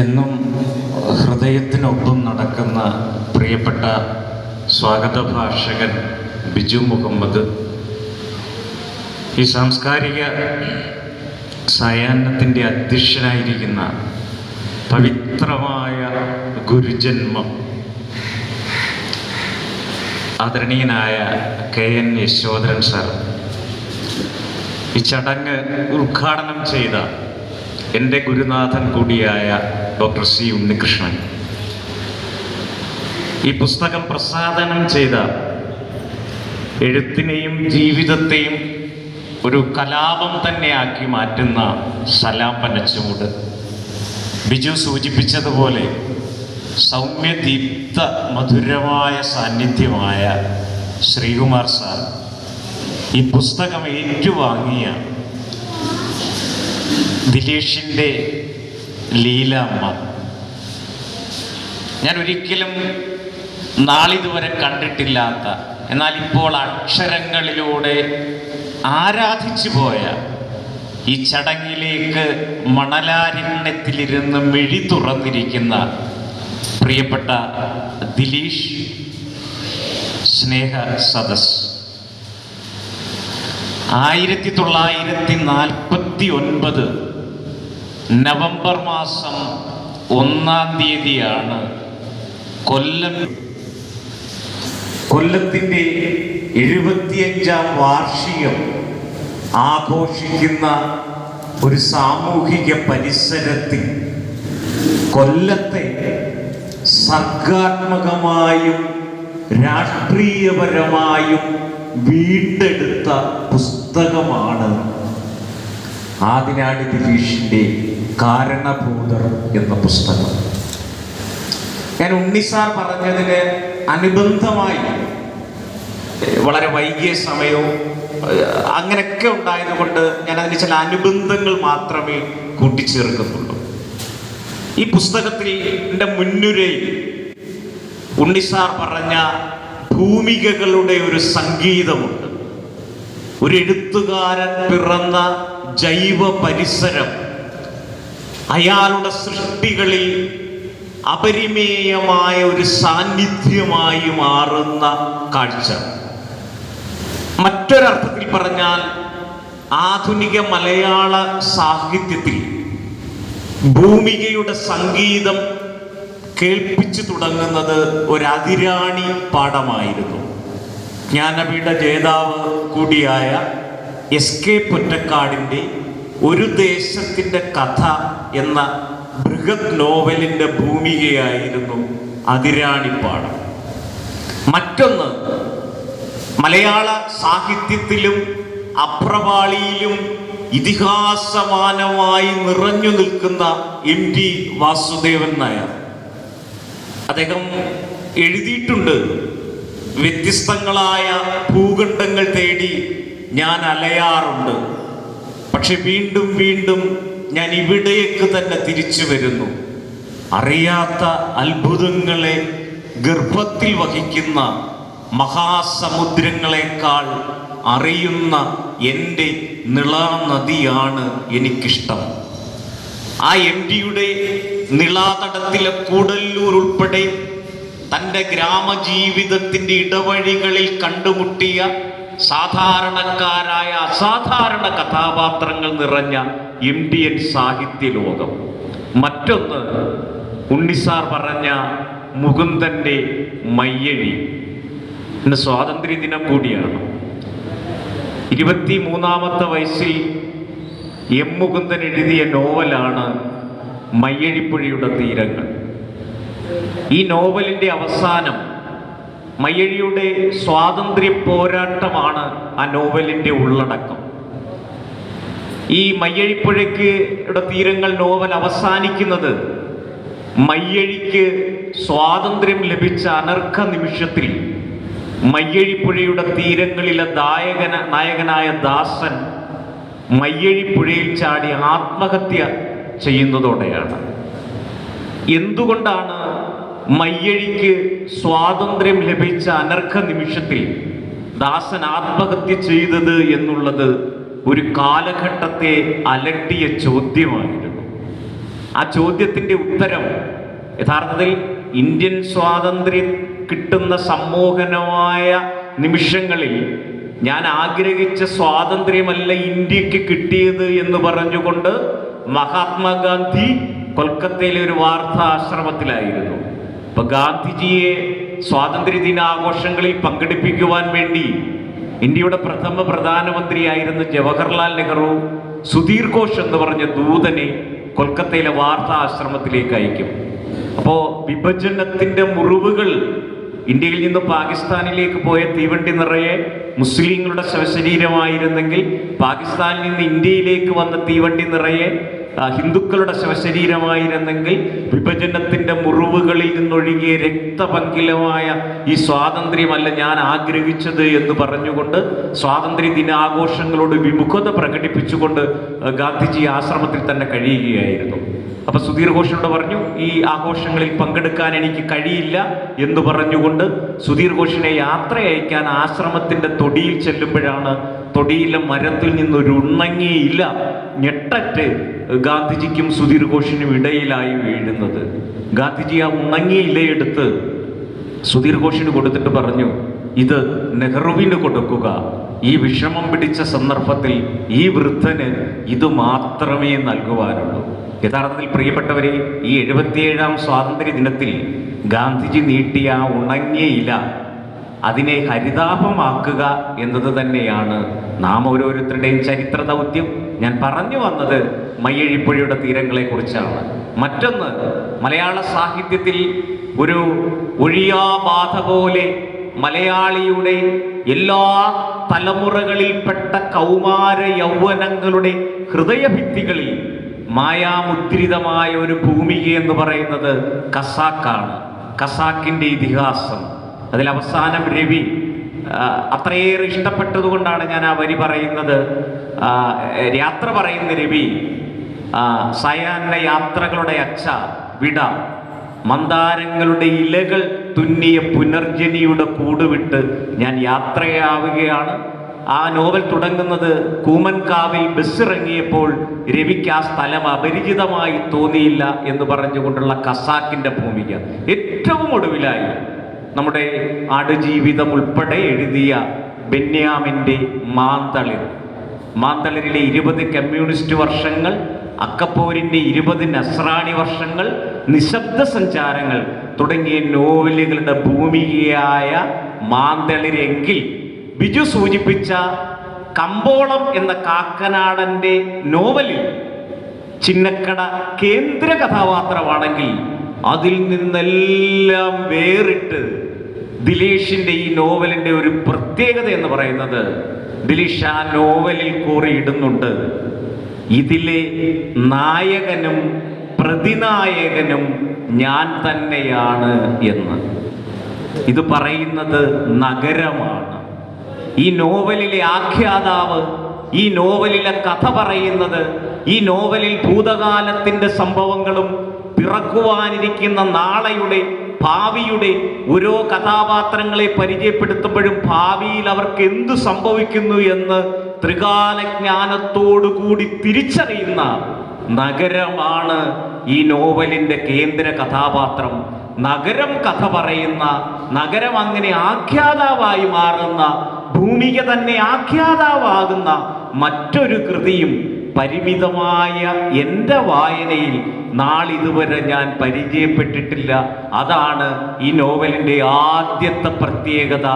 എന്നും ഹൃദയത്തിനൊപ്പം നടക്കുന്ന പ്രിയപ്പെട്ട സ്വാഗത ഭാഷകൻ ബിജു മുഹമ്മദ്. ഈ സാംസ്കാരിക സായാഹ്നത്തിന്റെ അധ്യക്ഷനായിരിക്കുന്ന പവിത്രമായ ഗുരുജന്മം ആദരണീയനായ കെ എൻ യശോധരൻ സാർ. ഈ ചടങ്ങ് ഉദ്ഘാടനം ചെയ്ത എന്റെ ഗുരുനാഥൻ കൂടിയായ ഡോക്ടർ സി ഉണ്ണികൃഷ്ണൻ. ഈ പുസ്തകം പ്രസാദനം ചെയ്ത എഴുത്തിനെയും ജീവിതത്തെയും ഒരു കലാപം തന്നെയാക്കി മാറ്റുന്ന സലാം പനച്ചൂട് ബിജു സൂചിപ്പിച്ചതുപോലെ സൗമ്യദീപ്ത മധുരമായ സാന്നിധ്യമായ ശ്രീകുമാർ സാർ ഈ പുസ്തകം ഏറ്റുവാങ്ങിയ ദിലീഷിന്റെ ലീലാമ്മ ഞാൻ ഒരിക്കലും നാളിതുവരെ കണ്ടിട്ടില്ലാത്ത എന്നാൽ ഇപ്പോൾ അക്ഷരങ്ങളിലൂടെ ആരാധിച്ചു പോയ ഈ ചടങ്ങിലേക്ക് മണലാരണ്യത്തിലിരുന്ന് മിഴി തുറന്നിരിക്കുന്ന പ്രിയപ്പെട്ട ദിലീഷ് സ്നേഹ സദസ്. ആയിരത്തി തൊള്ളായിരത്തി നാൽപ്പത്തി ഒൻപത് നവംബർ മാസം ഒന്നാം തീയതിയാണ് കൊല്ലം കൊല്ലത്തിന്റെ എഴുപത്തിയഞ്ചാം വാർഷികം ആഘോഷിക്കുന്ന ഒരു സാമൂഹിക പരിസരത്തിൽ കൊല്ലത്തെ സർഗാത്മകമായും രാഷ്ട്രീയപരമായും വീണ്ടെടുത്ത പുസ്തകമാണ് ആദിനാടി ദിലീഷിന്റെ കാരണഭൂതർ എന്ന പുസ്തകം. ഞാൻ ഉണ്ണിസാർ പറഞ്ഞതിന് അനുബന്ധമായി വളരെ വൈകിയ സമയവും അങ്ങനെയൊക്കെ ഉണ്ടായതുകൊണ്ട് ഞാൻ അതിന് ചില അനുബന്ധങ്ങൾ മാത്രമേ കൂട്ടിച്ചേർക്കുന്നുള്ളൂ ഈ പുസ്തകത്തിൽ എന്റെ മുൻനുരയിൽ ഉണ്ണിസാർ പറഞ്ഞ ഭൂമികകളുടെ ഒരു സംഗീതമുണ്ട്. ഒരു എഴുത്തുകാരൻ പിറന്ന ജൈവ പരിസരം അയാളുടെ സൃഷ്ടികളിൽ അപരിമേയമായ ഒരു സാന്നിധ്യമായി മാറുന്ന കാഴ്ച. മറ്റൊരർത്ഥത്തിൽ പറഞ്ഞാൽ ആധുനിക മലയാള സാഹിത്യത്തിൽ ഭൂമികയുടെ സംഗീതം കേൾപ്പിച്ചു തുടങ്ങുന്നത് ഒരതിരാണി പാഠമായിരുന്നു. ജ്ഞാനപീഠ ജേതാവ് കൂടിയായ എസ് കെ പൊറ്റക്കാടിന്റെ ഒരു ദേശത്തിന്റെ കഥ എന്ന ബൃഹത് നോവലിന്റെ ഭൂമികയായിരുന്നു അതിരാണിപ്പാടം. മറ്റൊന്ന് മലയാള സാഹിത്യത്തിലും അപ്രവാളിയിലും ഇതിഹാസമാനമായി നിറഞ്ഞു നിൽക്കുന്ന എം ടി വാസുദേവൻ നായർ. അദ്ദേഹം എഴുതിയിട്ടുണ്ട് വ്യത്യസ്തങ്ങളായ ഭൂഖണ്ഡങ്ങൾ തേടി ഞാൻ അലയാറുണ്ട്. പക്ഷെ വീണ്ടും വീണ്ടും ഞാൻ ഇവിടേക്ക് തന്നെ തിരിച്ചു വരുന്നു. അറിയാത്ത അത്ഭുതങ്ങളെ ഗർഭത്തിൽ വഹിക്കുന്ന മഹാസമുദ്രങ്ങളെക്കാൾ അറിയുന്ന എന്റെ നിളാനദിയാണ് എനിക്കിഷ്ടം. ആ എം ഡിയുടെ നിളാതടത്തിലെ കൂടല്ലൂർ ഉൾപ്പെടെ തന്റെ ഗ്രാമജീവിതത്തിന്റെ ഇടവഴികളിൽ കണ്ടുമുട്ടിയ സാധാരണക്കാരായ അസാധാരണ കഥാപാത്രങ്ങൾ നിറഞ്ഞ ഇന്ത്യൻ സാഹിത്യ ലോകം. മറ്റൊന്ന് ഉണ്ണിസാർ പറഞ്ഞ മുകുന്ദന്റെ മയ്യഴി. ഇന്ന് സ്വാതന്ത്ര്യദിനം കൂടിയാണ്. ഇരുപത്തി മൂന്നാമത്തെ വയസ്സിൽ എം മുകുന്ദൻ എഴുതിയ നോവലാണ് മയ്യഴിപ്പുഴയുടെ തീരങ്ങൾ. ഈ നോവലിന്റെ അവസാനം മയ്യഴിയുടെ സ്വാതന്ത്ര്യ പോരാട്ടമാണ് ആ നോവലിന്റെ ഉള്ളടക്കം. ഈ മയ്യഴിപ്പുഴയ്ക്ക് തീരങ്ങൾ നോവൽ അവസാനിക്കുന്നത് മയ്യഴിക്ക് സ്വാതന്ത്ര്യം ലഭിച്ച അനർഘ നിമിഷത്തിൽ മയ്യഴിപ്പുഴയുടെ തീരങ്ങളിലെ ദായകന നായകനായ ദാസൻ മയ്യഴിപ്പുഴയിൽ ചാടി ആത്മഹത്യ ചെയ്യുന്നതോടെയാണ്. എന്തുകൊണ്ടാണ് മയ്യഴിക്ക് സ്വാതന്ത്ര്യം ലഭിച്ച അനർഘ നിമിഷത്തിൽ ദാസൻ ആത്മഹത്യ ചെയ്തത് എന്നുള്ളത് ഒരു കാലഘട്ടത്തെ അലട്ടിയ ചോദ്യമായിരുന്നു. ആ ചോദ്യത്തിന്റെ ഉത്തരം യഥാർത്ഥത്തിൽ ഇന്ത്യൻ സ്വാതന്ത്ര്യം കിട്ടുന്ന സമ്മോഹനമായ നിമിഷങ്ങളിൽ ഞാൻ ആഗ്രഹിച്ച സ്വാതന്ത്ര്യമല്ല ഇന്ത്യയ്ക്ക് കിട്ടിയത് എന്ന് പറഞ്ഞുകൊണ്ട് മഹാത്മാഗാന്ധി കൊൽക്കത്തയിലെ ഒരു വാർത്താ അപ്പൊ ഗാന്ധിജിയെ സ്വാതന്ത്ര്യ ദിനാഘോഷങ്ങളിൽ പങ്കെടുപ്പിക്കുവാൻ വേണ്ടി ഇന്ത്യയുടെ പ്രഥമ പ്രധാനമന്ത്രിയായിരുന്ന ജവഹർലാൽ നെഹ്റു സുധീർ ഘോഷ് എന്ന് പറഞ്ഞ ദൂതനെ കൊൽക്കത്തയിലെ വാർത്താ ആശ്രമത്തിലേക്ക് അയക്കും. അപ്പോൾ വിഭജനത്തിന്റെ മുറിവുകൾ ഇന്ത്യയിൽ നിന്ന് പാകിസ്ഥാനിലേക്ക് പോയ തീവണ്ടി നിറയെ മുസ്ലിങ്ങളുടെ ശവശരീരമായിരുന്നെങ്കിൽ പാകിസ്ഥാനിൽ നിന്ന് ഇന്ത്യയിലേക്ക് വന്ന തീവണ്ടി നിറയെ ഹിന്ദുക്കളുടെ ശവശരീരമായിരുന്നെങ്കിൽ വിഭജനത്തിന്റെ മുറിവുകളിൽ നിന്നൊഴുകിയ രക്തപങ്കിലമായ ഈ സ്വാതന്ത്ര്യമല്ല ഞാൻ ആഗ്രഹിച്ചത് എന്ന് പറഞ്ഞുകൊണ്ട് സ്വാതന്ത്ര്യ ദിനാഘോഷങ്ങളോട് വിമുഖത പ്രകടിപ്പിച്ചുകൊണ്ട് ഗാന്ധിജി ആശ്രമത്തിൽ തന്നെ കഴിയുകയായിരുന്നു. അപ്പൊ സുധീർ ഘോഷിനോട് പറഞ്ഞു ഈ ആഘോഷങ്ങളിൽ പങ്കെടുക്കാൻ എനിക്ക് കഴിയില്ല എന്ന് പറഞ്ഞുകൊണ്ട് സുധീർ ഘോഷിനെ യാത്ര അയക്കാൻ ആശ്രമത്തിന്റെ തൊടിയിൽ ചെല്ലുമ്പോഴാണ് തൊടിയിലെ മരത്തിൽ നിന്നൊരു ഉണ്ണങ്ങിയില്ല ഞെട്ടറ്റ് ഗാന്ധിജിക്കും സുധീർ ഘോഷിനും ഇടയിലായി വീഴുന്നത്. ഗാന്ധിജി ആ ഉണങ്ങിയ ഇലയെടുത്ത് സുധീർ ഘോഷിന് കൊടുത്തിട്ട് പറഞ്ഞു ഇത് നെഹ്റുവിന് കൊടുക്കുക. ഈ വിഷമം പിടിച്ച സന്ദർഭത്തിൽ ഈ വൃദ്ധന് ഇത് മാത്രമേ നൽകുവാനുള്ളൂ. യഥാർത്ഥത്തിൽ പ്രിയപ്പെട്ടവരെ ഈ എഴുപത്തിയേഴാം സ്വാതന്ത്ര്യ ദിനത്തിൽ ഗാന്ധിജി നീട്ടിയ ആ ഉണങ്ങിയ ഇല അതിനെ ഹരിതാപമാക്കുക എന്നത് തന്നെയാണ് നാം ഓരോരുത്തരുടെയും ചരിത്ര ദൗത്യം. ഞാൻ പറഞ്ഞു വന്നത് മയ്യഴിപ്പുഴയുടെ തീരങ്ങളെക്കുറിച്ചാണ്. മറ്റൊന്ന് മലയാള സാഹിത്യത്തിൽ ഒരു ഒഴിയാബാധ പോലെ മലയാളിയുടെ എല്ലാ തലമുറകളിൽപ്പെട്ട കൗമാര യൗവനങ്ങളുടെ ഹൃദയഭിത്തികളിൽ മായാമുദ്രിതമായ ഒരു ഭൂമിക എന്ന് പറയുന്നത് കസാക്കാണ്. കസാക്കിന്റെ ഇതിഹാസം. അതിൽ അവസാനം രവി അത്രയേറെ ഇഷ്ടപ്പെട്ടതുകൊണ്ടാണ് ഞാൻ ആ വരി പറയുന്നത്. യാത്ര പറയുന്ന രവി ആ, യാത്രകളുടെ അച്ഛ വിട. മന്ദാരങ്ങളുടെ ഇലകൾ തുന്നിയ പുനർജനിയുടെ കൂടുവിട്ട് ഞാൻ യാത്രയാവുകയാണ്. ആ നോവൽ തുടങ്ങുന്നത് കൂമൻകാവിൽ ബസ് ഇറങ്ങിയപ്പോൾ രവിക്ക് ആ സ്ഥലം അപരിചിതമായി തോന്നിയില്ല എന്ന് പറഞ്ഞുകൊണ്ടുള്ള കസാക്കിന്റെ ഭൂമിക. ഏറ്റവും ഒടുവിലായി നമ്മുടെ ആടുജീവിതം ഉൾപ്പെടെ എഴുതിയ ബെന്യാമിന്റെ മാന്തളിർ. മാന്തളിരിലെ ഇരുപത് കമ്മ്യൂണിസ്റ്റ് വർഷങ്ങൾ അക്കപ്പോരിന്റെ ഇരുപത് നസ്രാണി വർഷങ്ങൾ നിശബ്ദ സഞ്ചാരങ്ങൾ തുടങ്ങിയ നോവലുകളുടെ ഭൂമികയായ മാന്തളിരെങ്കിൽ ബിജു സൂചിപ്പിച്ച കമ്പോളം എന്ന കാക്കനാടന്റെ നോവലിൽ ചിന്നക്കട കേന്ദ്ര കഥാപാത്രമാണെങ്കിൽ അതിൽ നിന്നെല്ലാം വേറിട്ട് ദിലീഷിന്റെ ഈ നോവലിന്റെ ഒരു പ്രത്യേകത എന്ന് പറയുന്നത് ദിലീഷ് ആ നോവലിൽ കൂറിയിടുന്നുണ്ട്. ഇതിലെ നായകനും പ്രതിനായകനും ഞാൻ തന്നെയാണ് എന്ന്. ഇത് പറയുന്നത് നഗരമാണ്. ഈ നോവലിലെ ആഖ്യാതാവ് ഈ നോവലിലെ കഥ പറയുന്നത് ഈ നോവലിൽ ഭൂതകാലത്തിന്റെ സംഭവങ്ങളും പിറക്കുവാനിരിക്കുന്ന നാളെയുടെ ഭാവിയുടെ ഓരോ കഥാപാത്രങ്ങളെ പരിചയപ്പെടുത്തുമ്പോഴും ഭാവിയിൽ അവർക്ക് എന്തു സംഭവിക്കുന്നു എന്ന് ത്രികാലജ്ഞാനത്തോടു കൂടി തിരിച്ചറിയുന്ന നഗരമാണ് ഈ നോവലിന്റെ കേന്ദ്ര കഥാപാത്രം. നഗരം കഥ പറയുന്ന നഗരം അങ്ങനെ ആഖ്യാതാവായി മാറുന്ന ഭൂമിക തന്നെ ആഖ്യാതാവാകുന്ന മറ്റൊരു കൃതിയും പരിമിതമായ എന്റെ വായനയിൽ നാളിതുവരെ ഞാൻ പരിചയപ്പെട്ടിട്ടില്ല. അതാണ് ഈ നോവലിന്റെ ആദ്യത്തെ പ്രത്യേകത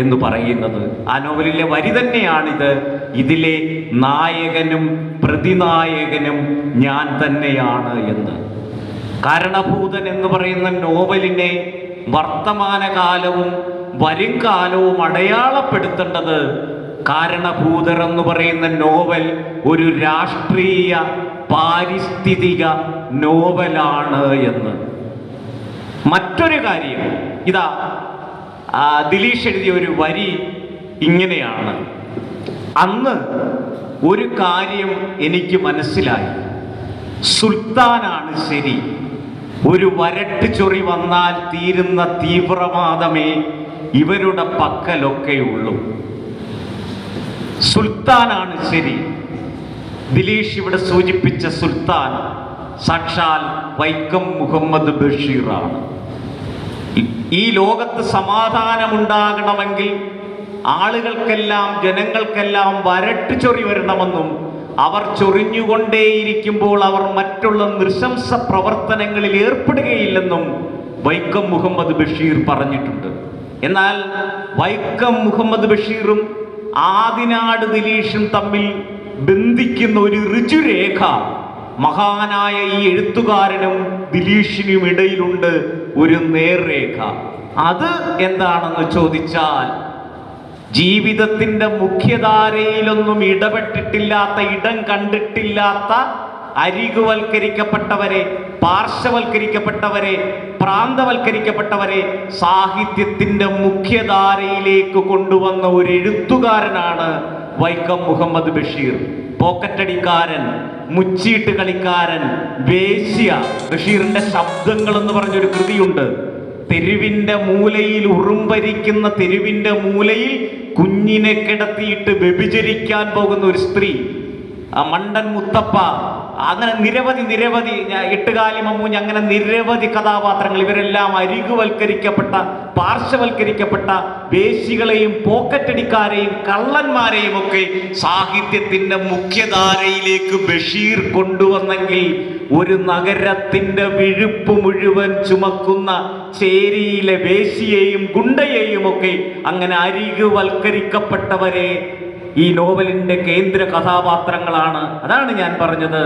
എന്ന് പറയുന്നത്. ആ നോവലിലെ വരി തന്നെയാണിത്. ഇതിലെ നായകനും പ്രതിനായകനും ഞാൻ തന്നെയാണ് എന്ന്. കാരണഭൂതൻ എന്ന് പറയുന്ന നോവലിനെ വർത്തമാനകാലവും വരും കാലവും അടയാളപ്പെടുത്തേണ്ടത് കാരണഭൂതർ എന്ന് പറയുന്ന നോവൽ ഒരു രാഷ്ട്രീയ പാരിസ്ഥിതിക നോവലാണ് എന്ന്. മറ്റൊരു കാര്യം ഇതാ ദിലീഷ് എഴുതിയ ഒരു വരി ഇങ്ങനെയാണ്. അന്ന് ഒരു കാര്യം എനിക്ക് മനസ്സിലായി. സുൽത്താനാണ് ശരി. ഒരു വരട്ട് ചൊറി വന്നാൽ തീരുന്ന തീവ്രവാദമേ ഇവരുടെ പക്കലൊക്കെയുള്ളൂ. സുൽത്താനാണ് ശരി. ദിലീഷ് ഇവിടെ സൂചിപ്പിച്ച സുൽത്താൻ സാക്ഷാൽ വൈക്കം മുഹമ്മദ് ബഷീറാണ്. ഈ- ലോകത്ത് സമാധാനമുണ്ടാകണമെങ്കിൽ ആളുകൾക്കെല്ലാം ജനങ്ങൾക്കെല്ലാം വരട്ട് ചൊറി വരണമെന്നും അവർ ചൊറിഞ്ഞുകൊണ്ടേയിരിക്കുമ്പോൾ അവർ മറ്റുള്ള നൃശംസ പ്രവർത്തനങ്ങളിൽ ഏർപ്പെടുകയില്ലെന്നും വൈക്കം മുഹമ്മദ് ബഷീർ പറഞ്ഞിട്ടുണ്ട്. എന്നാൽ വൈക്കം മുഹമ്മദ് ബഷീറും ആദിനാട് ദിലീഷും തമ്മിൽ ബന്ധിക്കുന്ന ഒരു ഋജുരേഖ മഹാനായ ഈ എഴുത്തുകാരനും ദിലീഷിനും ഇടയിലുണ്ട് ഒരു നേർരേഖ. അത് എന്താണെന്ന് ചോദിച്ചാൽ ജീവിതത്തിന്റെ മുഖ്യധാരയിലൊന്നും ഇടപെട്ടിട്ടില്ലാത്ത ഇടം കണ്ടിട്ടില്ലാത്ത അരികുവൽക്കരിക്കപ്പെട്ടവരെ പാർശ്വവൽക്കരിക്കപ്പെട്ടവരെ പ്രാന്തവൽക്കരിക്കപ്പെട്ടവരെ സാഹിത്യത്തിന്റെ മുഖ്യധാരയിലേക്ക് കൊണ്ടുവന്ന ഒരു എഴുത്തുകാരനാണ് വൈക്കം മുഹമ്മദ് ബഷീർ. പോക്കറ്റടിക്കാരൻ മുച്ചീട്ട് കളിക്കാരൻ വേശ്യ. ബഷീറിന്റെ ശബ്ദങ്ങൾ എന്ന് പറഞ്ഞൊരു കൃതിയുണ്ട്. തെരുവിന്റെ മൂലയിൽ ഉറുമ്പരിക്കുന്ന തെരുവിന്റെ മൂലയിൽ കുഞ്ഞിനെ കിടത്തിയിട്ട് വ്യഭിചരിക്കാൻ പോകുന്ന ഒരു സ്ത്രീ. മണ്ടൻ മുത്തപ്പ അങ്ങനെ നിരവധി നിരവധി എട്ടുകാലി മമ്മൂഞ്ഞ് അങ്ങനെ നിരവധി കഥാപാത്രങ്ങൾ. ഇവരെല്ലാം അരികുവൽക്കരിക്കപ്പെട്ട പാർശ്വവൽക്കരിക്കപ്പെട്ട വേശികളെയും പോക്കറ്റടിക്കാരെയും കള്ളന്മാരെയും ഒക്കെ സാഹിത്യത്തിന്റെ മുഖ്യധാരയിലേക്ക് ബഷീർ കൊണ്ടുവന്നെങ്കിൽ ഒരു നഗരത്തിന്റെ വിഴുപ്പ് മുഴുവൻ ചുമക്കുന്ന ചേരിയിലെ വേശിയെയും ഗുണ്ടയെയും ഒക്കെ അങ്ങനെ അരികുവൽക്കരിക്കപ്പെട്ടവരെ ഈ നോവലിന്റെ കേന്ദ്ര കഥാപാത്രങ്ങളാണ്. അതാണ് ഞാൻ പറഞ്ഞത്.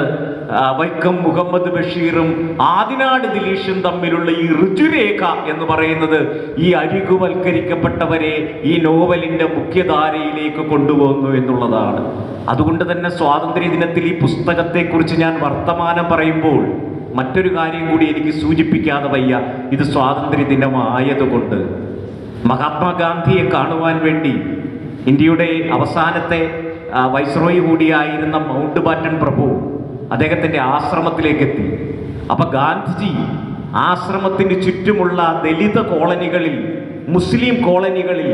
വൈക്കം മുഹമ്മദ് ബഷീറും ആദിനാട് ദിലീഷും തമ്മിലുള്ള ഈ ഋജുരേഖ എന്ന് പറയുന്നത് ഈ അരികുവൽക്കരിക്കപ്പെട്ടവരെ ഈ നോവലിന്റെ മുഖ്യധാരയിലേക്ക് കൊണ്ടുപോകുന്നു എന്നുള്ളതാണ്. അതുകൊണ്ട് തന്നെ സ്വാതന്ത്ര്യ ദിനത്തിൽ ഈ പുസ്തകത്തെക്കുറിച്ച് ഞാൻ വർത്തമാനം പറയുമ്പോൾ മറ്റൊരു കാര്യം കൂടി എനിക്ക് സൂചിപ്പിക്കാതെ വയ്യ. ഇത് സ്വാതന്ത്ര്യ ദിനമായതുകൊണ്ട്. മഹാത്മാഗാന്ധിയെ കാണുവാൻ വേണ്ടി ഇന്ത്യയുടെ അവസാനത്തെ വൈസ്രോയി കൂടിയായിരുന്ന മൗണ്ട് ബാറ്റൺ പ്രഭു അദ്ദേഹത്തിന്റെ ആശ്രമത്തിലേക്ക് എത്തി അപ്പം ഗാന്ധിജി ആശ്രമത്തിന് ചുറ്റുമുള്ള ദലിത കോളനികളിൽ മുസ്ലിം കോളനികളിൽ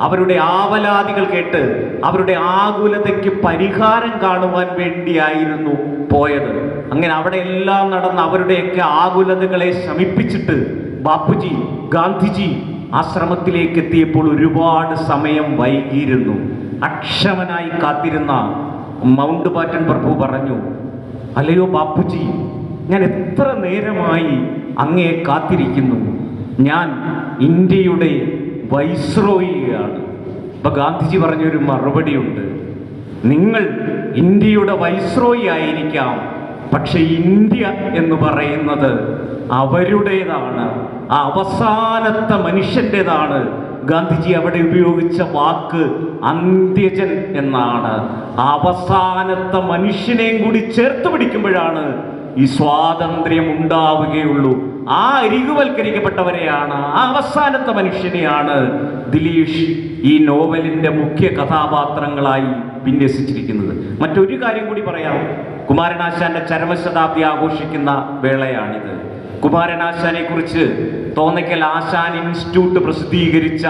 അവരുടെ ആവലാതികൾ കേട്ട് അവരുടെ ആകുലതയ്ക്ക് പരിഹാരം കാണുവാൻ വേണ്ടിയായിരുന്നു പോയത്. അങ്ങനെ അവിടെ എല്ലാം നടന്ന് അവരുടെയൊക്കെ ആകുലതകളെ ശമിപ്പിച്ചിട്ട് ബാപ്പുജി ഗാന്ധിജി ആശ്രമത്തിലേക്ക് എത്തിയപ്പോൾ ഒരുപാട് സമയം വൈകിയിരുന്നു. അക്ഷമനായി കാത്തിരുന്ന മൗണ്ട് ബാറ്റൻ പ്രഭു പറഞ്ഞു അല്ലയോ ബാപ്പുജി ഞാൻ എത്ര നേരമായി അങ്ങയെ കാത്തിരിക്കുന്നു. ഞാൻ ഇന്ത്യയുടെ വൈസ്രോയിയാണ്. ഇപ്പൊ ഗാന്ധിജി പറഞ്ഞൊരു മറുപടിയുണ്ട്. നിങ്ങൾ ഇന്ത്യയുടെ വൈസ്രോയി ആയിരിക്കാം പക്ഷെ ഇന്ത്യ എന്ന് പറയുന്നത് അവരുടേതാണ്. അവസാനത്തെ മനുഷ്യന്റെതാണ്. ഗാന്ധിജി അവിടെ ഉപയോഗിച്ച വാക്ക് അന്ത്യജൻ എന്നാണ്. അവസാനത്തെ മനുഷ്യനെയും കൂടി ചേർത്ത് പിടിക്കുമ്പോഴാണ് ഈ സ്വാതന്ത്ര്യം ഉണ്ടാവുകയുള്ളൂ. ആ അരികുവൽക്കരിക്കപ്പെട്ടവരെയാണ് ആ അവസാനത്തെ മനുഷ്യനെയാണ് ദിലീഷ് ഈ നോവലിന്റെ മുഖ്യ കഥാപാത്രങ്ങളായി വിന്യസിച്ചിരിക്കുന്നത്. മറ്റൊരു കാര്യം കൂടി പറയാം. കുമാരനാശാന്റെ ചരമശതാബ്ദി ആഘോഷിക്കുന്ന വേളയാണിത്. കുമാരനാശാനെ കുറിച്ച് തോന്നയ്ക്കൽ ആശാൻ ഇൻസ്റ്റിറ്റ്യൂട്ട് പ്രസിദ്ധീകരിച്ച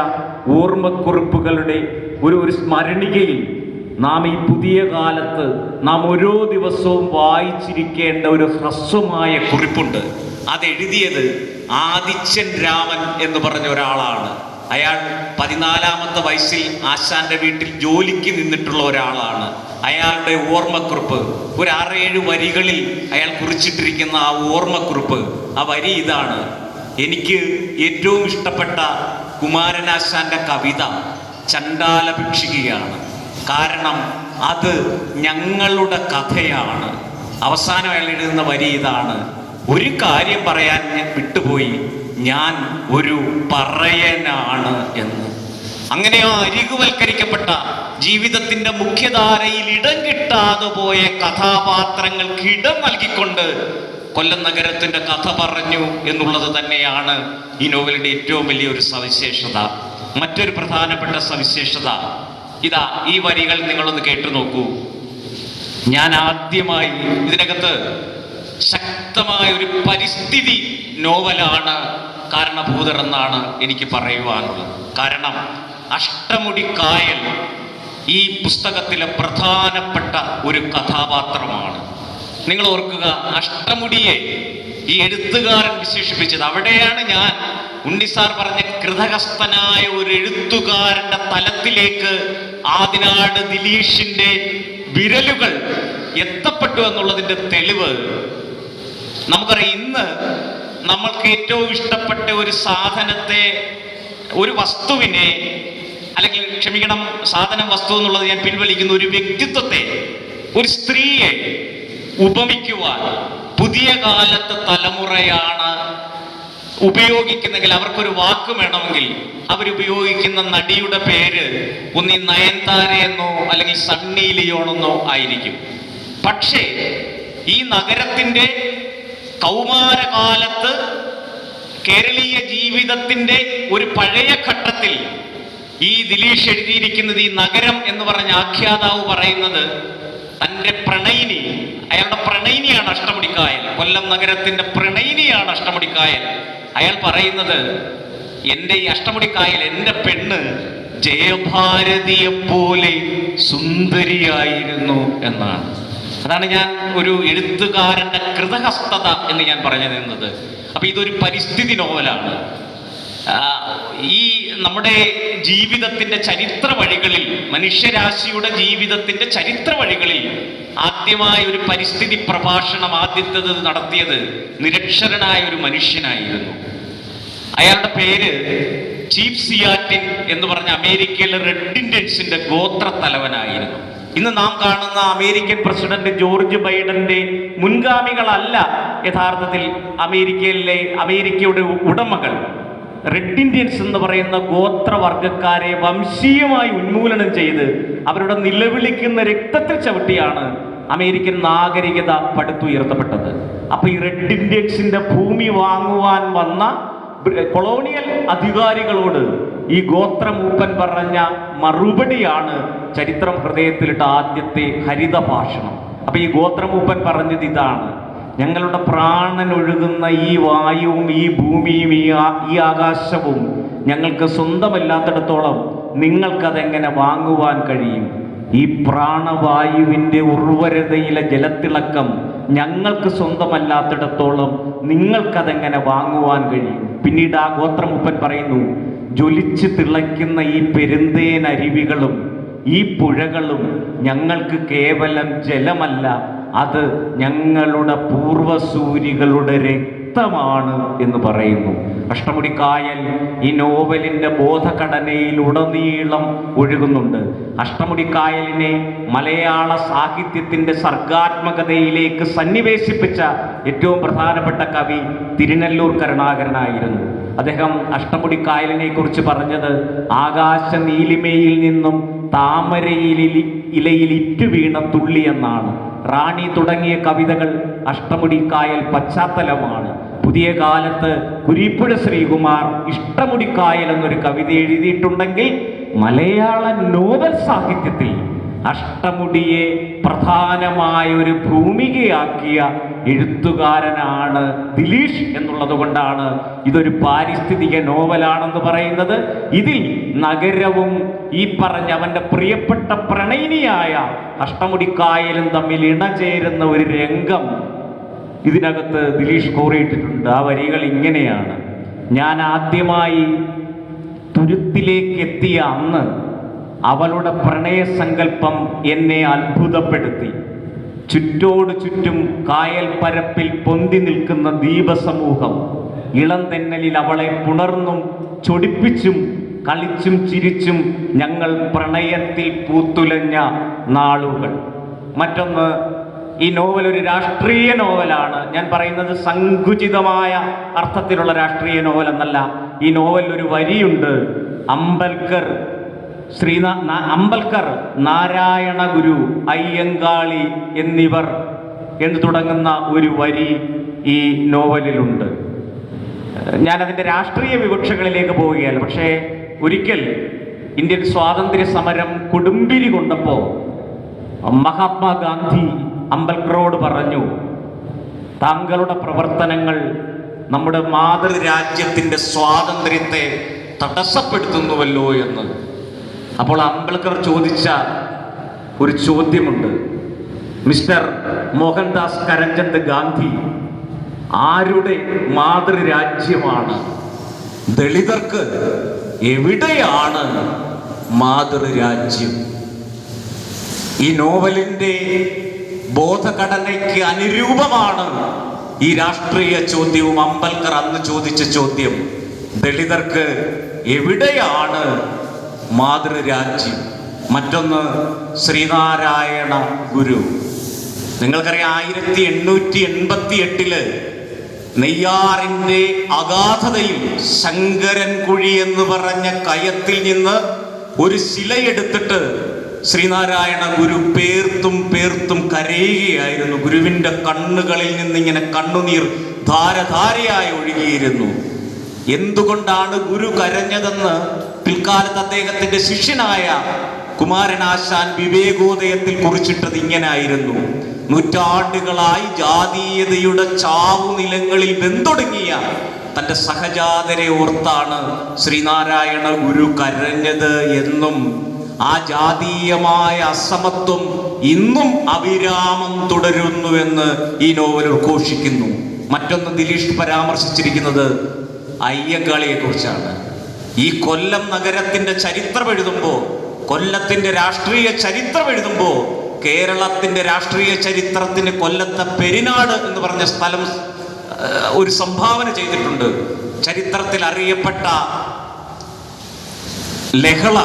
ഓർമ്മക്കുറിപ്പുകളുടെ ഒരു ഒരു സ്മരണികയിൽ നാം ഈ പുതിയ കാലത്ത് നാം ഓരോ ദിവസവും വായിച്ചിരിക്കേണ്ട ഒരു ഹ്രസ്വമായ കുറിപ്പുണ്ട്. അതെഴുതിയത് ആദിച്ചൻ രാമൻ എന്ന് പറഞ്ഞ ഒരാളാണ്. അയാൾ പതിനാലാമത്തെ വയസ്സിൽ ആശാന്റെ വീട്ടിൽ ജോലിക്ക് നിന്നിട്ടുള്ള ഒരാളാണ്. അയാളുടെ ഓർമ്മക്കുറിപ്പ്. ഒരു ആറേഴ് വരികളിൽ അയാൾ കുറിച്ചിട്ടിരിക്കുന്ന ആ ഓർമ്മക്കുറിപ്പ്. ആ വരി ഇതാണ്. എനിക്ക് ഏറ്റവും ഇഷ്ടപ്പെട്ട കുമാരനാശാന്റെ കവിത ചണ്ടാല ഭിക്ഷിക്കുകയാണ് കാരണം അത് ഞങ്ങളുടെ കഥയാണ്. അവസാനം അയാൾ എഴുതുന്ന വരി ഇതാണ്. ഒരു കാര്യം പറയാൻ ഞാൻ വിട്ടുപോയി. ഞാൻ ഒരു പറയനാണ് എന്ന്. അങ്ങനെ ആ അരികുവൽക്കരിക്കപ്പെട്ട ജീവിതത്തിന്റെ മുഖ്യധാരയിൽ ഇടം കിട്ടാതെ പോയ കഥാപാത്രങ്ങൾക്ക് ഇടം നൽകിക്കൊണ്ട് കൊല്ലം നഗരത്തിന്റെ കഥ പറഞ്ഞു എന്നുള്ളത് തന്നെയാണ് ഈ നോവലിന്റെ ഏറ്റവും വലിയ ഒരു സവിശേഷത. മറ്റൊരു പ്രധാനപ്പെട്ട സവിശേഷത ഇതാ ഈ വരികൾ നിങ്ങളൊന്ന് കേട്ടു നോക്കൂ. ഞാൻ ആദ്യമായി ഇതിനകത്ത് ശക്തമായ ഒരു പരിസ്ഥിതി നോവലാണ് കാരണഭൂതർ എന്നാണ് എനിക്ക് പറയുവാനുള്ളത്. കാരണം അഷ്ടമുടി കായൽ ഈ പുസ്തകത്തിലെ പ്രധാനപ്പെട്ട ഒരു കഥാപാത്രമാണ്. നിങ്ങൾ ഓർക്കുക അഷ്ടമുടിയെ ഈ എഴുത്തുകാരൻ വിശേഷിപ്പിച്ചത്. അവിടെയാണ് ഞാൻ ഉണ്ണിസാർ പറഞ്ഞ കൃതഹസ്തനായ ഒരു എഴുത്തുകാരന്റെ തലത്തിലേക്ക് ആദിനാട് ദിലീഷിന്റെ വിരലുകൾ എത്തപ്പെട്ടു എന്നുള്ളതിന്റെ തെളിവ്. നമുക്കറിയാം ഇന്ന് നമ്മൾക്ക് ഏറ്റവും ഇഷ്ടപ്പെട്ട ഒരു സാധനത്തെ ഒരു വസ്തുവിനെ അല്ലെങ്കിൽ ക്ഷമിക്കണം സാധനം വസ്തു എന്നുള്ളത് ഞാൻ പിൻവലിക്കുന്ന. ഒരു വ്യക്തിത്വത്തെ ഒരു സ്ത്രീയെ ഉപമിക്കുവാൻ പുതിയ കാലത്തെ തലമുറയാണ് ഉപയോഗിക്കുന്നെങ്കിൽ അവർക്കൊരു വാക്ക് വേണമെങ്കിൽ അവരുപയോഗിക്കുന്ന നടിയുടെ പേര് ഒന്നീ നയൻതാര എന്നോ അല്ലെങ്കിൽ സണ്ണി ലിയോണെന്നോ ആയിരിക്കും. പക്ഷേ ഈ നഗരത്തിന്റെ കൗമാരകാലത്ത് കേരളീയ ജീവിതത്തിന്റെ ഒരു പഴയ ഘട്ടത്തിൽ ഈ ദിലീഷ് എഴുതിയിരിക്കുന്നത് ഈ നഗരം എന്ന് പറഞ്ഞ ആഖ്യാതാവ് പറയുന്നത് തന്റെ പ്രണയിനി അയാളുടെ പ്രണയിനിയാണ് അഷ്ടമുടിക്കായൽ. കൊല്ലം നഗരത്തിന്റെ പ്രണയിനിയാണ് അഷ്ടമുടിക്കായൽ. അയാൾ പറയുന്നത് എന്റെ ഈ അഷ്ടമുടിക്കായൽ എന്റെ പെണ്ണ് ജയഭാരതിയെ പോലെ സുന്ദരിയായിരുന്നു എന്നാണ്. അതാണ് ഞാൻ ഒരു എഴുത്തുകാരന്റെ കൃതഹസ്തത എന്ന് ഞാൻ പറഞ്ഞു നിന്നത്. അപ്പൊ ഇതൊരു പരിസ്ഥിതി നോവലാണ്. ഈ നമ്മുടെ ജീവിതത്തിന്റെ ചരിത്ര വഴികളിൽ മനുഷ്യരാശിയുടെ ജീവിതത്തിന്റെ ചരിത്ര വഴികളിൽ ആദ്യമായ ഒരു പരിസ്ഥിതി പ്രഭാഷണം ആദ്യത്തേത് നടത്തിയത് നിരക്ഷരനായ ഒരു മനുഷ്യനായിരുന്നു. അയാളുടെ പേര് ചീഫ് സിയാറ്റിൻ എന്ന് പറഞ്ഞ അമേരിക്കയിലെ റെഡ് ഇന്ത്യൻസിന്റെ ഗോത്ര തലവനായിരുന്നു ഇന്ന് നാം കാണുന്ന അമേരിക്കൻ പ്രസിഡന്റ് ജോർജ് ബൈഡന്റെ മുൻഗാമികളല്ല യഥാർത്ഥത്തിൽ അമേരിക്കയിലെ അമേരിക്കയുടെ ഉടമകൾ. റെഡ് ഇന്ത്യൻസ് എന്ന് പറയുന്ന ഗോത്രവർഗക്കാരെ വംശീയമായി ഉന്മൂലനം ചെയ്ത് അവരുടെ നിലവിളിക്കുന്ന രക്തത്തിൽ ചവിട്ടിയാണ് അമേരിക്കൻ നാഗരികത പടുത്തുയർത്തപ്പെട്ടത്. അപ്പൊ ഈ റെഡ് ഇന്ത്യൻസിന്റെ ഭൂമി വാങ്ങുവാൻ വന്ന കൊളോണിയൽ അധികാരികളോട് ഈ ഗോത്രമൂപ്പൻ പറഞ്ഞ മറുപടിയാണ് ചരിത്രം ഹൃദയത്തിലിട്ട ആദ്യത്തെ ഹരിത ഭാഷണം അപ്പൊ ഈ ഗോത്രമൂപ്പൻ പറഞ്ഞത് ഇതാണ്. ഞങ്ങളുടെ പ്രാണൻ ഒഴുകുന്ന ഈ വായുവും ഈ ഭൂമിയും ഈ ഈ ആകാശവും ഞങ്ങൾക്ക് സ്വന്തമല്ലാത്തിടത്തോളം നിങ്ങൾക്കതെങ്ങനെ വാങ്ങുവാൻ കഴിയും? ഈ പ്രാണവായുവിന്റെ ഉർവരതയിലെ ജലത്തിളക്കം ഞങ്ങൾക്ക് സ്വന്തമല്ലാത്തിടത്തോളം നിങ്ങൾക്കതെങ്ങനെ വാങ്ങുവാൻ കഴിയും? പിന്നീട് ആ ഗോത്രമുപ്പൻ പറയുന്നു ജ്വലിച്ച് തിളയ്ക്കുന്ന ഈ പെരുന്തേനരുവികളും ഈ പുഴകളും ഞങ്ങൾക്ക് കേവലം ജലമല്ല. അത് ഞങ്ങളുടെ പൂർവസൂരികളുടെ രക്തമാണ് എന്ന് പറയുന്നു. അഷ്ടമുടിക്കായൽ ഈ നോവലിന്റെ ബോധഘടനയിൽ ഉടനീളം ഒഴുകുന്നുണ്ട്. അഷ്ടമുടിക്കായലിനെ മലയാള സാഹിത്യത്തിന്റെ സർഗാത്മകതയിലേക്ക് സന്നിവേശിപ്പിച്ച ഏറ്റവും പ്രധാനപ്പെട്ട കവി തിരുനെല്ലൂർ കരുണാകരനായിരുന്നു. അദ്ദേഹം അഷ്ടമുടിക്കായലിനെ കുറിച്ച് പറഞ്ഞത് ആകാശ നീലിമയിൽ നിന്നും താമരയിൽ ഇലയിൽ ഇറ്റു വീണ തുള്ളി എന്നാണ്. റാണി തുടങ്ങിയ കവിതകൾ അഷ്ടമുടിക്കായൽ പശ്ചാത്തലമാണ്. പുതിയ കാലത്ത് കുരിപ്പുഴ ശ്രീകുമാർ ഇഷ്ടമുടിക്കായൽ എന്നൊരു കവിത എഴുതിയിട്ടുണ്ടെങ്കിൽ മലയാള നോവൽ സാഹിത്യത്തിൽ അഷ്ടമുടിയെ പ്രധാനമായ ഒരു ഭൂമികയാക്കിയ എഴുത്തുകാരനാണ് ദിലീഷ് എന്നുള്ളത് കൊണ്ടാണ് ഇതൊരു പാരിസ്ഥിതിക നോവലാണെന്ന് പറയുന്നത്. ഇതിൽ നഗരവും ഈ പറഞ്ഞ അവന്റെ പ്രിയപ്പെട്ട പ്രണയിനിയായ അഷ്ടമുടിക്കായലും തമ്മിൽ ഇണചേരുന്ന ഒരു രംഗം ഇതിനകത്ത് ദിലീഷ് കോറിയിട്ടിട്ടുണ്ട്. ആ വരികൾ ഇങ്ങനെയാണ്. ഞാൻ ആദ്യമായി തുരുത്തിലേക്ക് എത്തിയ അന്ന് അവളുടെ പ്രണയസങ്കല്പം എന്നെ അത്ഭുതപ്പെടുത്തി. ചുറ്റോട് ചുറ്റും കായൽ പരപ്പിൽ പൊന്തി നിൽക്കുന്ന ദീപസമൂഹം ഇളം തെന്നലിൽ അവളെ പുണർന്നും ചൊടിപ്പിച്ചും കളിച്ചും ചിരിച്ചും ഞങ്ങൾ പ്രണയത്തിൽ പൂത്തുലഞ്ഞ നാളുകൾ. മറ്റൊന്ന് ഈ നോവൽ ഒരു രാഷ്ട്രീയ നോവലാണ്. ഞാൻ പറയുന്നത് സങ്കുചിതമായ അർത്ഥത്തിലുള്ള രാഷ്ട്രീയ നോവൽ എന്നല്ല. ഈ നോവലിൽ ഒരു വരിയുണ്ട് അംബൽക്കർ. ശ്രീനാ അമ്പൽക്കർ നാരായണ ഗുരു അയ്യങ്കാളി എന്നിവർ എന്ന് തുടങ്ങുന്ന ഒരു വരി ഈ നോവലിലുണ്ട്. ഞാനതിന്റെ രാഷ്ട്രീയ വിവക്ഷകളിലേക്ക് പോവുകയാണ്. പക്ഷേ ഒരിക്കൽ ഇന്ത്യൻ സ്വാതന്ത്ര്യ സമരം കൊടുമ്പിരി കൊണ്ടപ്പോൾ മഹാത്മാഗാന്ധി അമ്പൽക്കറോട് പറഞ്ഞു താങ്കളുടെ പ്രവർത്തനങ്ങൾ നമ്മുടെ മാതൃരാജ്യത്തിന്റെ സ്വാതന്ത്ര്യത്തെ തടസ്സപ്പെടുത്തുന്നുവല്ലോ എന്ന്. അപ്പോൾ അംബേദ്കർ ചോദിച്ച ഒരു ചോദ്യമുണ്ട്. മിസ്റ്റർ മോഹൻദാസ് കരംചന്ദ് ഗാന്ധി ആരുടെ മാതൃരാജ്യമാണ്? ദളിതർക്ക് എവിടെയാണ് മാതൃരാജ്യം? ഈ നോവലിന്റെ ബോധഘടനയ്ക്ക് അനുരൂപമാണ് ഈ രാഷ്ട്രീയ ചോദ്യവും അമ്പൽക്കർ അന്ന് ചോദിച്ച ചോദ്യം. ദളിതർക്ക് എവിടെയാണ് മാതൃരാജ്യം. മറ്റൊന്ന് ശ്രീനാരായണ ഗുരു. നിങ്ങൾക്കറിയാം ആയിരത്തി എണ്ണൂറ്റി എൺപത്തി എട്ടിൽ നെയ്യാറിന്റെ അഗാധതയിൽ ശങ്കരൻ കുഴി എന്ന് പറഞ്ഞ കയത്തിൽ നിന്ന് ഒരു ശിലയെടുത്തിട്ട് ശ്രീനാരായണ ഗുരു പേർത്തും പേർത്തും കരയുകയായിരുന്നു. ഗുരുവിന്റെ കണ്ണുകളിൽ നിന്ന് ഇങ്ങനെ കണ്ണുനീർ ധാരധാരയായി ഒഴുകിയിരുന്നു. എന്തുകൊണ്ടാണ് ഗുരു കരഞ്ഞതെന്ന് പിൽക്കാലത്ത് അദ്ദേഹത്തിന്റെ ശിഷ്യനായ കുമാരനാശാൻ വിവേകോദയത്തിൽ കുറിച്ചിട്ടത് ഇങ്ങനായിരുന്നു നൂറ്റാണ്ടുകളായി ജാതീയതയുടെ ചാവു നിലങ്ങളിൽ വെന്തൊടുങ്ങിയ തന്റെ സഹജാതരെ ഓർത്താണ് ശ്രീനാരായണ ഗുരു കരഞ്ഞത് എന്നും ആ ജാതീയമായ അസമത്വം ഇന്നും അവിരാമം തുടരുന്നുവെന്ന് ഈ നോവൽ ഉദ്ഘോഷിക്കുന്നു. മറ്റൊന്ന് ദിലീഷ് പരാമർശിച്ചിരിക്കുന്നത് അയ്യങ്കാളിയെ കുറിച്ചാണ് ഈ കൊല്ലം നഗരത്തിന്റെ ചരിത്രം എഴുതുമ്പോൾ കൊല്ലത്തിന്റെ രാഷ്ട്രീയ ചരിത്രം എഴുതുമ്പോൾ കേരളത്തിന്റെ രാഷ്ട്രീയ ചരിത്രത്തിന് കൊല്ലത്തെ പെരിനാട് എന്ന് പറഞ്ഞ സ്ഥലം ഒരു സംഭാവന ചെയ്തിട്ടുണ്ട്. ചരിത്രത്തിൽ അറിയപ്പെട്ട ലഹള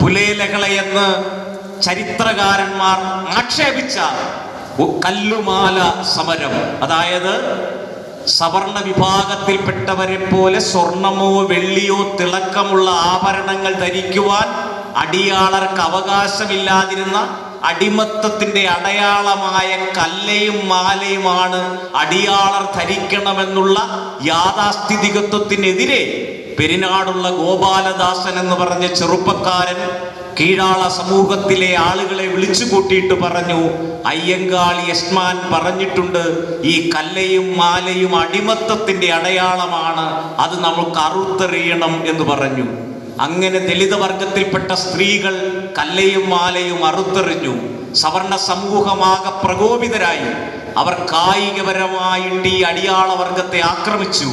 പുലേ ലഹള എന്ന് ചരിത്രകാരന്മാർ ആക്ഷേപിച്ച കല്ലുമാല സമരം. അതായത് സവർണ വിഭാഗത്തിൽപ്പെട്ടവരെ പോലെ സ്വർണമോ വെള്ളിയോ തിളക്കമുള്ള ആഭരണങ്ങൾ ധരിക്കുവാൻ അടിയാളർക്ക് അവകാശമില്ലാതിരുന്ന അടിമത്തത്തിന്റെ അടയാളമായ കല്ലയും മാലയുമാണ് അടിയാളർ ധരിക്കണമെന്നുള്ള യാഥാസ്ഥിതികത്വത്തിനെതിരെ പെരിനാടുള്ള ഗോപാലദാസൻ എന്ന് പറഞ്ഞ ചെറുപ്പക്കാരൻ കീഴാള സമൂഹത്തിലെ ആളുകളെ വിളിച്ചു കൂട്ടിയിട്ട് പറഞ്ഞു അയ്യങ്കാൾ യസ്മാൻ പറഞ്ഞിട്ടുണ്ട് ഈ കല്ലയും മാലയും അടിമത്തത്തിന്റെ അടയാളമാണ് അത് നമുക്ക് അറുത്തെറിയണം എന്ന് പറഞ്ഞു. അങ്ങനെ ദളിത വർഗത്തിൽപ്പെട്ട സ്ത്രീകൾ കല്ലയും മാലയും അറുത്തെറിഞ്ഞു. സവർണ സമൂഹമാകെ പ്രകോപിതരായി. അവർ കായികപരമായിട്ട് ഈ അടിയാള വർഗത്തെ ആക്രമിച്ചു.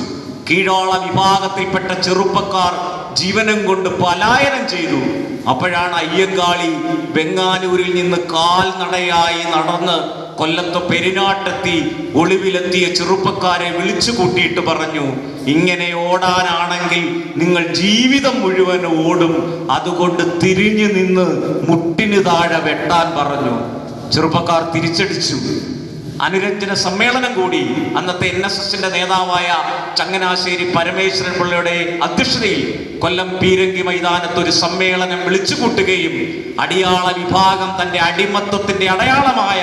കീഴോള വിഭാഗത്തിൽപ്പെട്ട ചെറുപ്പക്കാർ ജീവനം കൊണ്ട് പലായനം ചെയ്തു. അപ്പോഴാണ് അയ്യങ്കാളി വെങ്ങാനൂരിൽ നിന്ന് കാൽനടയായി നടന്ന് കൊല്ലത്ത് പെരിനാട്ടെത്തി ഒളിവിലെത്തിയ ചെറുപ്പക്കാരെ വിളിച്ചു കൂട്ടിയിട്ട് പറഞ്ഞു ഇങ്ങനെ ഓടാനാണെങ്കിൽ നിങ്ങൾ ജീവിതം മുഴുവൻ ഓടും. അതുകൊണ്ട് തിരിഞ്ഞു നിന്ന് മുട്ടിന് താഴെ വെട്ടാൻ പറഞ്ഞു. ചെറുപ്പക്കാർ തിരിച്ചടിച്ചു. അനുരഞ്ജന സമ്മേളനം കൂടി അന്നത്തെ എൻ എസ് എസിന്റെ നേതാവായ ചങ്ങനാശ്ശേരി പരമേശ്വരൻ പിള്ളയുടെ അധ്യക്ഷതയിൽ കൊല്ലം പീരങ്കി മൈതാനത്ത് ഒരു സമ്മേളനം വിളിച്ചു കൂട്ടുകയും അടിയാള വിഭാഗം തന്റെ അടിമത്വത്തിന്റെ അടയാളമായ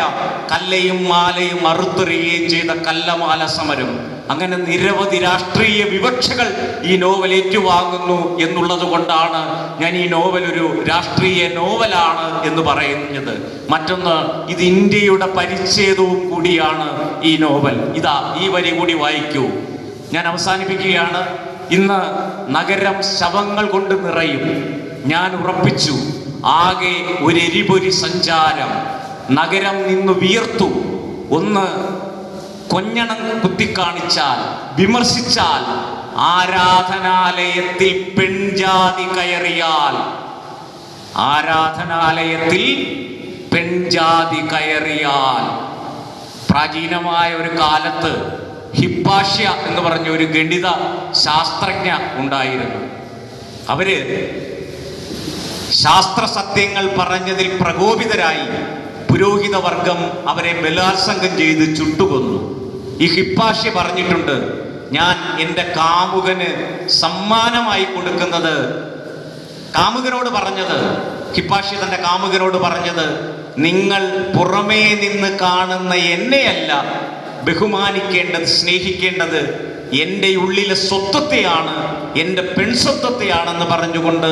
കല്ലയും മാലയും അറുത്തെറിയുകയും ചെയ്ത കല്ലമാല സമരം. അങ്ങനെ നിരവധി രാഷ്ട്രീയ വിവക്ഷകൾ ഈ നോവൽ ഏറ്റുവാങ്ങുന്നു എന്നുള്ളത് കൊണ്ടാണ് ഞാൻ ഈ നോവൽ ഒരു രാഷ്ട്രീയ നോവലാണ് എന്ന് പറയുന്നത്. മറ്റൊന്ന് ഇത് ഇന്ത്യയുടെ പരിച്ഛേദവും കൂടിയാണ് ഈ നോവൽ. ഇതാ ഈ വരി കൂടി വായിക്കൂ. ഞാൻ അവസാനിപ്പിക്കുകയാണ്. ഇന്ന് നഗരം ശവങ്ങൾ കൊണ്ട് നിറയും. ഞാൻ ഉറപ്പിച്ചു ആകെ ഒരു എരിപൊരി സഞ്ചാരം. നഗരം നിന്ന് വീർത്തു ഒന്ന് കൊഞ്ഞണം കുത്തിക്കാണിച്ചാൽ വിമർശിച്ചാൽ ആരാധനാലയത്തിൽ പെൺജാതി കയറിയാൽ ആരാധനാലയത്തിൽ പെൺജാതി കയറിയാൽ. പ്രാചീനമായ ഒരു കാലത്ത് ഹിപ്പാഷ്യ എന്ന് പറഞ്ഞ ഒരു ഗണിത ശാസ്ത്രജ്ഞ ഉണ്ടായിരുന്നു. അവർ ശാസ്ത്ര സത്യങ്ങൾ പറഞ്ഞതിൽ പ്രകോപിതരായി പുരോഹിത വർഗം അവരെ ബലാത്സംഗം ചെയ്ത് ചുട്ടുകൊന്നു. ഈ ഹിപ്പാഷി പറഞ്ഞിട്ടുണ്ട് ഞാൻ എന്റെ കാമുകന് സമ്മാനമായി കൊടുക്കുന്നത്. കാമുകനോട് പറഞ്ഞത് ഹിപ്പാഷി തന്റെ കാമുകനോട് പറഞ്ഞത് നിങ്ങൾ പുറമേ നിന്ന് കാണുന്ന എന്നെയല്ല ബഹുമാനിക്കേണ്ടത് സ്നേഹിക്കേണ്ടത് എന്റെ ഉള്ളിലെ സ്വത്വത്തെയാണ് എന്റെ പെൺസ്വത്വത്തെയാണെന്ന് പറഞ്ഞുകൊണ്ട്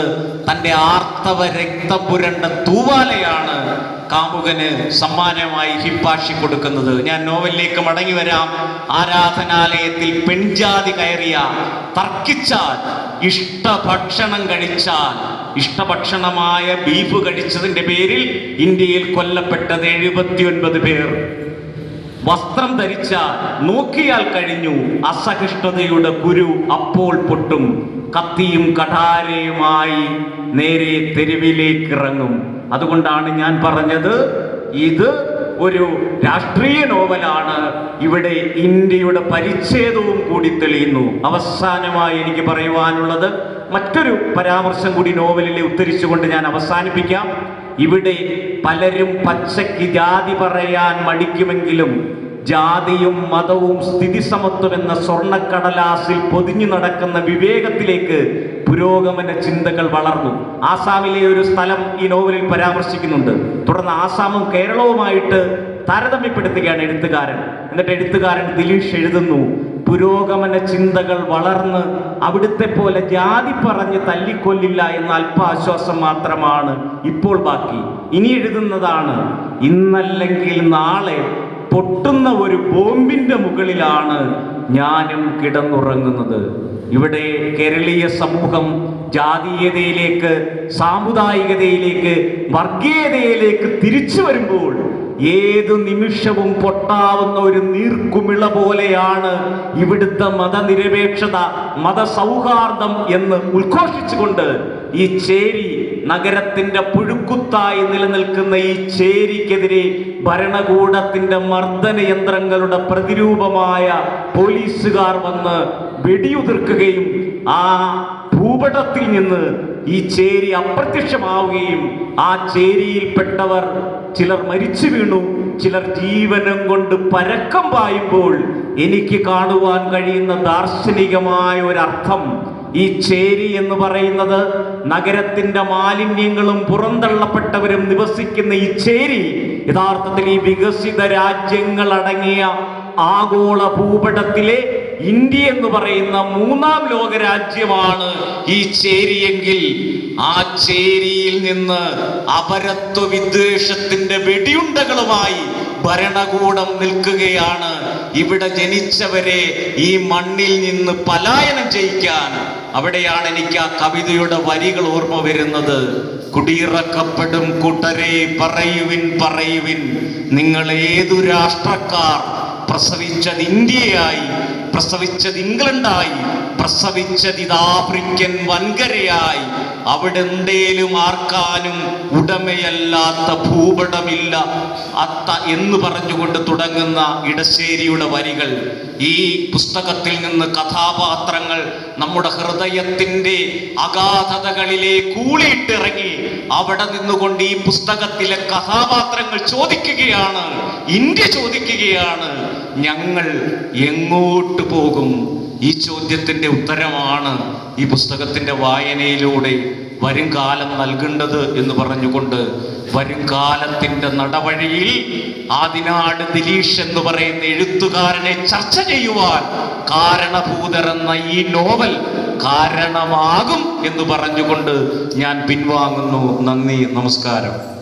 തന്റെ ആർത്തവ രക്തപുരണ്ട തൂവാലയാണ് കാമുകന് സമ്മാനമായി ഹിപ്പാഷി കൊടുക്കുന്നത്. ഞാൻ നോവലിലേക്ക് മടങ്ങി വരാം. ആരാധനാലയത്തിൽ പെൺജാതി കയറിയ തർക്കിച്ചാൽ ഇഷ്ടഭക്ഷണം കഴിച്ചാൽ ഇഷ്ടഭക്ഷണമായ ബീഫ് കഴിച്ചതിന്റെ പേരിൽ ഇന്ത്യയിൽ കൊല്ലപ്പെട്ടത് എഴുപത്തിയൊൻപത് പേർ. വസ്ത്രം ധരിച്ച നോക്കിയാൽ കഴിഞ്ഞു അസഹിഷ്ണുതയുടെ കുരു അപ്പോൾ പൊട്ടും. കത്തിയും കഠാരയുമായി നേരെ തെരുവിലേക്ക് ഇറങ്ങും അതുകൊണ്ടാണ് ഞാൻ പറഞ്ഞത് ഇത് ഒരു രാഷ്ട്രീയ നോവലാണ്. ഇവിടെ ഇന്ത്യയുടെ പരിച്ഛേദവും കൂടി തെളിയുന്നു. അവസാനമായി എനിക്ക് പറയുവാനുള്ളത് മറ്റൊരു പരാമർശം കൂടി നോവലിലെ ഉദ്ധരിച്ചുകൊണ്ട് ഞാൻ അവസാനിപ്പിക്കാം. ഇവിടെ പലരും പച്ചയ്ക്ക് ജാതി പറയാൻ മടിക്കുമെങ്കിലും ജാതിയും മതവും സ്ഥിതിസമത്വം എന്ന സ്വർണക്കടലാസിൽ പൊതിഞ്ഞു നടക്കുന്ന വിവേകത്തിലേക്ക് പുരോഗമന ചിന്തകൾ വളർന്നു. ആസാമിലെ ഒരു സ്ഥലം ഈ നോവലിൽ പരാമർശിക്കുന്നുണ്ട്. തുടർന്ന് ആസാമും കേരളവുമായിട്ട് താരതമ്യപ്പെടുത്തുകയാണ് എഴുത്തുകാരൻ. എന്നിട്ട് എഴുത്തുകാരൻ ദിലീഷ് എഴുതുന്നു പുരോഗമന ചിന്തകൾ വളർന്ന് അവിടുത്തെ പോലെ ജാതി പറഞ്ഞ് തല്ലിക്കൊല്ലില്ല എന്ന അല്പാശ്വാസം മാത്രമാണ് ഇപ്പോൾ ബാക്കി. ഇനി എഴുതുന്നതാണ് ഇന്നല്ലെങ്കിൽ നാളെ പൊട്ടുന്ന ഒരു ബോംബിന്റെ മുകളിലാണ് ഞാനും കിടന്നുറങ്ങുന്നത്. ഇവിടെ കേരളീയ സമൂഹം ജാതീയതയിലേക്ക് സാമുദായികതയിലേക്ക് വർഗീയതയിലേക്ക് തിരിച്ചു വരുമ്പോൾ ഏതു നിമിഷവും പൊട്ടാവുന്ന ഒരു നീർക്കുമിള പോലെയാണ് ഇവിടുത്തെ മതനിരപേക്ഷത മതസൗഹാർദ്ദം എന്ന് ഉദ്ഘോഷിച്ചുകൊണ്ട് ഈ ചേരി നഗരത്തിന്റെ പുഴുക്കുത്തായി നിലനിൽക്കുന്ന ഈ ചേരിക്കെതിരെ ഭരണകൂടത്തിന്റെ മർദ്ദന യന്ത്രങ്ങളുടെ പ്രതിരൂപമായ പോലീസുകാർ വന്ന് വെടിയുതിർക്കുകയും ആ ഭൂപടത്തിൽ നിന്ന് ഈ ചേരി അപ്രത്യക്ഷമാവുകയും ആ ചേരിയിൽപ്പെട്ടവർ ചിലർ മരിച്ചു വീണു ചിലർ ജീവനം കൊണ്ട് പരക്കം പായുമ്പോൾ എനിക്ക് കാണുവാൻ കഴിയുന്ന ദാർശനികമായ ഒരർത്ഥം ഈ ചേരി എന്ന് പറയുന്നത് നഗരത്തിന്റെ മാലിന്യങ്ങളും പുറന്തള്ളപ്പെട്ടവരും നിവസിക്കുന്ന ഈ ചേരി യഥാർത്ഥത്തിൽ ഈ വികസിത രാജ്യങ്ങൾ അടങ്ങിയ ആഗോള ഭൂപടത്തിലെ ഇന്ത്യ എന്ന് പറയുന്ന മൂന്നാം ലോക രാജ്യമാണ് ഈ ചേരിയെങ്കിൽ ആ ചേരിയിൽ നിന്ന് അപരത്വ വിദ്വേഷത്തിന്റെ വെടിയുണ്ടകളുമായി ഭരണകൂടം നിൽക്കുകയാണ്. ഇവിടെ ജനിച്ചവരെ ഈ മണ്ണിൽ നിന്ന് പലായനം ചെയ്യിക്കാൻ അവിടെയാണ് എനിക്ക് ആ കവിതയുടെ വരികൾ ഓർമ്മ വരുന്നത്. കുടിയിറക്കപ്പെടും കൂട്ടരെ പറയുവിൻ പറയുവിൻ. നിങ്ങൾ ഏതു രാഷ്ട്രക്കാർ പ്രസവിച്ചത് ഇന്ത്യയായി പ്രസവിച്ചത് ഇംഗ്ലണ്ടായി. പ്രസവിച്ചത് ഇത് ആഫ്രിക്കൻ വൻകരയായി. അവിടെ എന്തേലും ആർക്കാനും ഉടമയല്ലാത്ത ഭൂപടമില്ല. അത്ത എന്ന് പറഞ്ഞുകൊണ്ട് തുടങ്ങുന്ന ഇടശ്ശേരിയുടെ വരികൾ. ഈ പുസ്തകത്തിൽ നിന്ന് കഥാപാത്രങ്ങൾ നമ്മുടെ ഹൃദയത്തിന്റെ അഗാധതകളിലെ കൂളിയിട്ടിറങ്ങി അവിടെ നിന്നുകൊണ്ട് ഈ പുസ്തകത്തിലെ കഥാപാത്രങ്ങൾ ചോദിക്കുകയാണ്. ഇന്ത്യ ചോദിക്കുകയാണ്. ഞങ്ങൾ എങ്ങോട്ട് പോകും? ഈ ചോദ്യത്തിന്റെ ഉത്തരമാണ് ഈ പുസ്തകത്തിന്റെ വായനയിലൂടെ വരും കാലം നൽകേണ്ടത് എന്ന് പറഞ്ഞുകൊണ്ട് വരും കാലത്തിന്റെ നടവഴിയിൽ ആദിനാട് ദിലീഷ് എന്ന് പറയുന്ന എഴുത്തുകാരനെ ചർച്ച ചെയ്യുവാൻ കാരണഭൂതർ എന്ന ഈ നോവൽ കാരണമാകും എന്ന് പറഞ്ഞുകൊണ്ട് ഞാൻ പിൻവാങ്ങുന്നു. നന്ദി നമസ്കാരം.